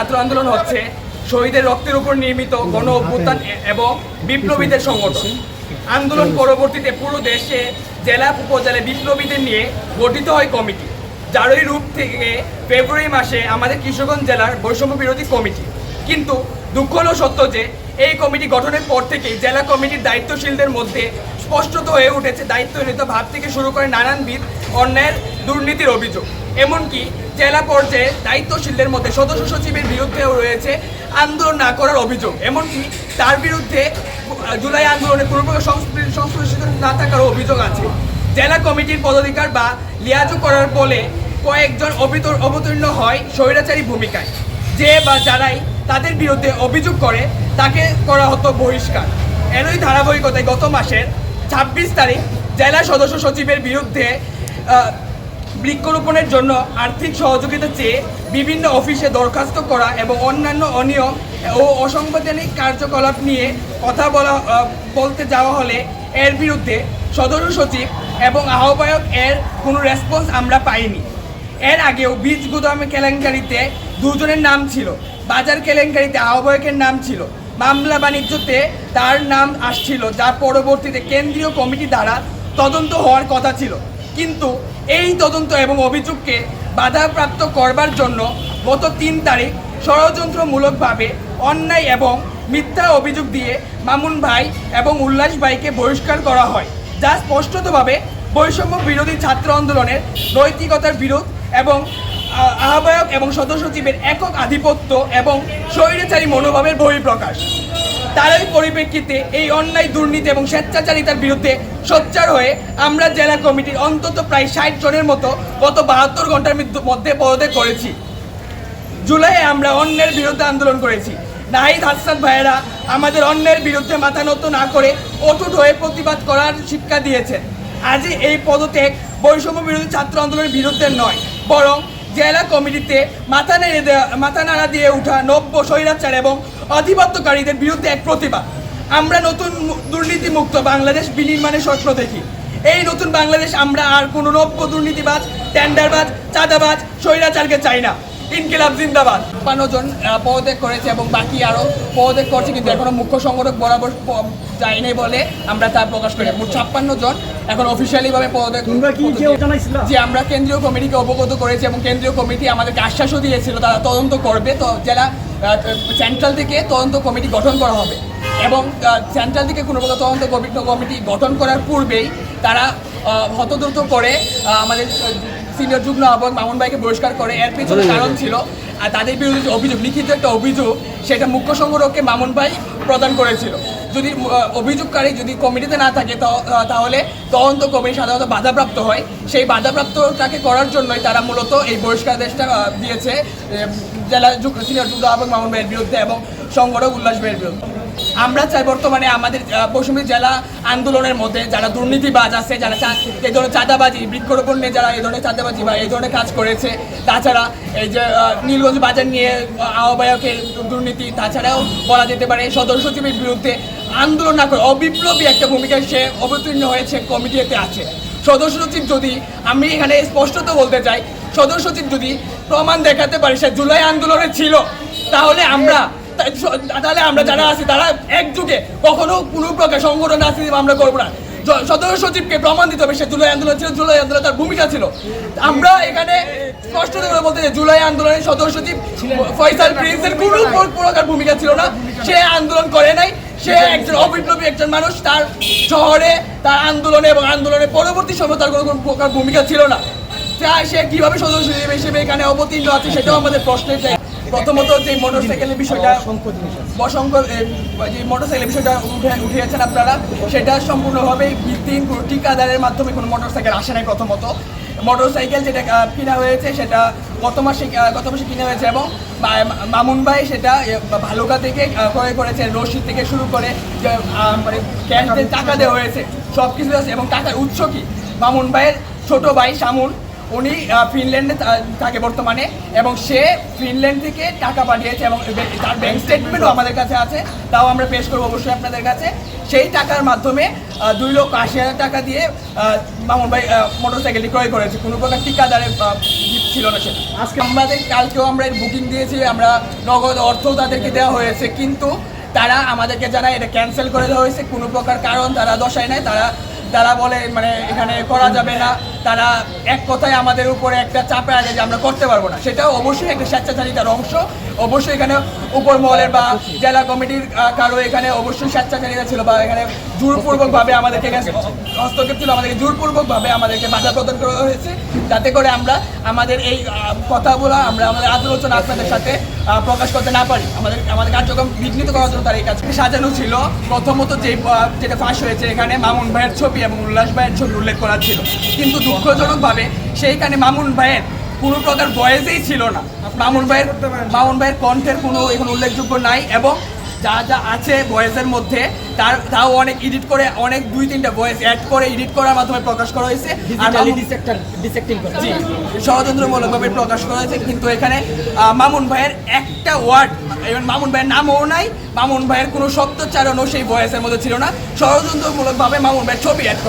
ছাত্র আন্দোলন হচ্ছে, শহীদের রক্তের উপর নির্মিত গণ অভ্যুত্থান এবং বিপ্লবীদের সংগঠন। আন্দোলন পরবর্তীতে পুরো দেশে জেলা উপজেলায় বিপ্লবীদের নিয়ে গঠিত হয় কমিটি, যারই রূপ থেকে ফেব্রুয়ারি মাসে আমাদের কিশোরগঞ্জ জেলার বৈষম্য বিরোধী কমিটি। কিন্তু দুঃখ হলো সত্য যে, এই কমিটি গঠনের পর থেকেই জেলা কমিটির দায়িত্বশীলদের মধ্যে স্পষ্টত হয়ে উঠেছে দায়িত্বহীনতা ভাব থেকে শুরু করে নানানবিধ অন্যায়ের দুর্নীতির অভিযোগ। এমনকি জেলা পর্যায়ে দায়িত্বশীলদের মধ্যে সদস্য সচিবের বিরুদ্ধেও রয়েছে আন্দোলন না করার অভিযোগ। এমনকি তার বিরুদ্ধে জুলাই আন্দোলনে কোনো প্রকার সংশ্লিষ্ট না থাকার অভিযোগ আছে। জেলা কমিটির পদাধিকার বা লিয়াজু করার ফলে কয়েকজন অবিতর অবতীর্ণ হয় স্বৈরাচারী ভূমিকায়। যে বা যারাই তাদের বিরুদ্ধে অভিযোগ করে, তাকে করা হতো বহিষ্কার। এরই ধারাবাহিকতায় গত মাসের ছাব্বিশ তারিখ জেলা সদস্য সচিবের বিরুদ্ধে বৃক্ষরোপণের জন্য আর্থিক সহযোগিতা চেয়ে বিভিন্ন অফিসে দরখাস্ত করা এবং অন্যান্য অনিয়ম ও অসাংবিধানিক কার্যকলাপ নিয়ে কথা বলা বলতে যাওয়া হলে এর বিরুদ্ধে সদর সচিব এবং আহ্বায়ক এর কোনো রেসপন্স আমরা পাইনি। এর আগেও বীজ গুদামে কেলেঙ্কারিতে দুজনের নাম ছিল, বাজার কেলেঙ্কারিতে আহ্বায়কের নাম ছিল, মামলা বাণিজ্যতে তার নাম আসছিল, যা পরবর্তীতে কেন্দ্রীয় কমিটি দ্বারা তদন্ত হওয়ার কথা ছিল। কিন্তু এই তদন্ত এবং অভিযোগকে বাধাপ্রাপ্ত করবার জন্য গত তিন তারিখ ষড়যন্ত্রমূলকভাবে অন্যায় এবং মিথ্যা অভিযোগ দিয়ে মামুন ভাই এবং উল্লাস ভাইকে বহিষ্কার করা হয়, যা স্পষ্টতভাবে বৈষম্য বিরোধী ছাত্র আন্দোলনের নৈতিকতার বিরোধ এবং আহ্বায়ক এবং সদস্য সচিবের একক আধিপত্য এবং স্বৈরাচারী মনোভাবের বহিঃপ্রকাশ। তারই পরিপ্রেক্ষিতে এই অন্যায় দুর্নীতি এবং স্বেচ্ছাচারিতার বিরুদ্ধে সোচ্চার হয়ে আমরা জেলা কমিটির অন্তত প্রায় ষাট জনের মতো গত বাহাত্তর ঘণ্টার মধ্য- পদত্যাগ করেছি। জুলাইয়ে আমরা অন্যের বিরুদ্ধে আন্দোলন করেছি। নাহিদ হাসান ভাইয়েরা আমাদের অন্যের বিরুদ্ধে মাথা নত না করে অটুট হয়ে প্রতিবাদ করার শিক্ষা দিয়েছেন। আজই এই পদত্যাগ বৈষম্য বিরোধী ছাত্র আন্দোলনের বিরুদ্ধে নয়, বরং জেলা কমিটিতে মাথা নেড়ে দেওয়া মাথা নাড়া দিয়ে ওঠা নব্য স্বৈরাচার এবং অধিপত্যকারীদের বিরুদ্ধে এক প্রতিবাদ। আমরা নতুন দুর্নীতিমুক্ত বাংলাদেশ বিনির্মাণের স্বপ্ন দেখি। এই নতুন বাংলাদেশ আমরা আর কোনো নব্য দুর্নীতিবাজ, টেন্ডারবাজ, চাঁদাবাজ, স্বৈরাচারকে চাই না। ইনকিলাব জিন্দাবাদ। পান্ন জন পদত্যাগ করেছে এবং বাকি আরও পদত্যাগ করছে কিন্তু এখনও মুখ্য সংগঠক বরাবর যায়নি বলে আমরা তা প্রকাশ করি। মোট ছাপ্পান্ন জন এখন অফিসিয়ালি ভাবে পদত্যাগ তোমরা কি কেউ জানাইছিলা? যে আমরা কেন্দ্রীয় কমিটিকে অবগত করেছি এবং কেন্দ্রীয় কমিটি আমাদেরকে আশ্বাসও দিয়েছিল তারা তদন্ত করবে। তো জেলা সেন্ট্রাল থেকে তদন্ত কমিটি গঠন করা হবে। এবং সেন্ট্রাল থেকে কোনো প্রকার তদন্ত কমিটি গঠন করার পূর্বেই তারা হতদ্রুত করে আমাদের সিনিয়র যুগ্ম আহ্বায়ক মামুন ভাইকে বহিষ্কার করে। এর পিছনে কারণ ছিল আর তাদের বিরুদ্ধে যে অভিযোগ লিখিত একটা অভিযোগ সেটা মুখ্য সংগঠককে মামুন ভাই প্রদান করেছিল। যদি অভিযোগকারী যদি কমিটিতে না থাকে তাহলে তদন্ত কমিটি সাধারণত বাধাপ্রাপ্ত হয়। সেই বাধাপ্রাপ্তটাকে করার জন্যই তারা মূলত এই বহিষ্কারদেশটা দিয়েছে জেলা যুগ- সিনিয়র যুগ্ম আহ্বায়ক মামুন ভাইয়ের বিরুদ্ধে এবং সংগঠক উল্লাস ভাইয়ের বিরুদ্ধে। আমরা চাই বর্তমানে আমাদের পশ্চিমী জেলা আন্দোলনের মধ্যে যারা দুর্নীতিবাজ আছে যারা এই ধরনের চাঁদাবাজি বৃক্ষরোপণ নিয়ে যারা এই ধরনের চাঁদাবাজি বা এই ধরনের কাজ করেছে তাছাড়া এই যে নীলগঞ্জ বাজার নিয়ে আহ, আহ্বায়কের দুর্নীতি তাছাড়াও বলা যেতে পারে সদর সচিবের বিরুদ্ধে আন্দোলন না করে অবিপ্লবী একটা ভূমিকায় সে অবতীর্ণ হয়েছে কমিটিতে আছে। সদস্য সচিব যদি আমি এখানে স্পষ্টত বলতে চাই সদস্য সচিব যদি প্রমাণ দেখাতে পারে সে জুলাই আন্দোলনে ছিল তাহলে আমরা তাহলে আমরা যারা আছি, তারা একযুগে কখনো কোনো প্রকার সংগঠন রাজনীতি আমরা করব না। সদস্য সচিবকে প্রমাণ দিতে হবে, সে জুলাই আন্দোলন ছিল, জুলাই আন্দোলনে তার ভূমিকা ছিল। আমরা এখানে স্পষ্ট করে বলতে চাই জুলাই আন্দোলনের সদস্য সচিব ফয়সাল প্রিন্সের কোনো প্রকার ভূমিকা ছিল না। সে আন্দোলন করে নাই, সে একজন অবিপ্লবী একজন মানুষ, তার শহরে তার আন্দোলনে এবং আন্দোলনের পরবর্তী সময় তার কোনো প্রকার ভূমিকা ছিল না। সে কীভাবে সদস্য হিসেবে এখানে অবতীর্ণ আছে, সেটাও আমাদের প্রশ্নের। প্রথমত যে মোটরসাইকেলের বিষয়টা বসঙ্গ এ, যে মোটরসাইকেলের বিষয়টা উঠে উঠিয়েছেন আপনারা সেটা সম্পূর্ণভাবে ভিত্তিহীন কোনো ঠিকাদারের মাধ্যমে কোনো মোটরসাইকেল আসে নাই প্রথমত। মোটরসাইকেল যেটা কিনা হয়েছে সেটা গত মাসে গত মাসে কিনা হয়েছে এবং মামুন ভাই সেটা ভালুকা থেকে ক্রয় করেছে রশিদ থেকে শুরু করে যে মানে ক্যাশ টাকা দেওয়া হয়েছে সব কিছু আছে এবং টাকার উৎস কি? মামুন ভাইয়ের ছোট ভাই শামুন উনি ফিনল্যান্ডে থাকে বর্তমানে এবং সে ফিনল্যান্ড থেকে টাকা পাঠিয়েছে এবং তার ব্যাংক স্টেটমেন্টও আমাদের কাছে আছে তাও আমরা পেশ করব অবশ্যই আপনাদের কাছে। সেই টাকার মাধ্যমে দুই লক্ষ আশি হাজার টাকা দিয়ে মামুন ভাই মোটর সাইকেলটি ক্রয় করেছে। কোনো প্রকার ঠিকাদারের আহ, ছিল না সে আজকে আমাদের কালকেও আমরা বুকিং দিয়েছি আমরা নগদ অর্থ তাদেরকে দেওয়া হয়েছে কিন্তু তারা আমাদেরকে জানায় এটা ক্যান্সেল করে দেওয়া হয়েছে। কোনো প্রকার কারণ তারা দশায় নাই তারা তারা বলে মানে এখানে করা যাবে না। তারা এক কথায় আমাদের উপরে একটা চাপে আছে যে আমরা করতে পারব না। সেটা অবশ্যই একটা স্বেচ্ছাচারিতার অংশ। অবশ্যই এখানে উপর মহলের বা জেলা কমিটির কারও এখানে অবশ্যই স্বেচ্ছাচারিতা ছিল বা এখানে জোরপূর্বকভাবে আমাদেরকে হস্তক্ষেপ ছিল, আমাদেরকে জোরপূর্বকভাবে আমাদেরকে বাধা প্রদান করা হয়েছে। যাতে করে আমরা আমাদের এই কথাগুলো আমরা আমাদের আলোচনা আপনাদের সাথে প্রকাশ করতে না পারি। আমাদের আমাদের কার্যক্রম বিঘ্নিত করার জন্য তারা এই কাজকে সাজানো ছিল, প্রথমত যে যেটা ফাঁস হয়েছে এখানে মামুন ভাইয়ের ছবি এবং উল্লাস ভাইয়ের ছবি উল্লেখ করা ছিল। কিন্তু দুঃখজনকভাবে সেইখানে মামুন ভাইয়ের কোনো প্রকার বয়েসেই ছিল না। মামুন ভাইয়ের মামুন ভাইয়ের কণ্ঠের কোনো এখন উল্লেখযোগ্য নাই এবং যা যা আছে ভয়েসের মধ্যে তার তাও অনেক এডিট করে অনেক দুই তিনটা ভয়েস অ্যাড করে এডিট করার মাধ্যমে প্রকাশ করা হয়েছে। আর জি ষড়যন্ত্রমূলকভাবে প্রকাশ করা হয়েছে কিন্তু এখানে মামুন ভাইয়ের একটা ওয়ার্ড এবং মামুন ভাইয়ের নামও নাই মামুন ভাইয়ের কোনো শব্দোচ্চারণও সেই ভয়েসের মধ্যে ছিল না। ষড়যন্ত্রমূলকভাবে মামুন ভাইয়ের ছবি অ্যাড করা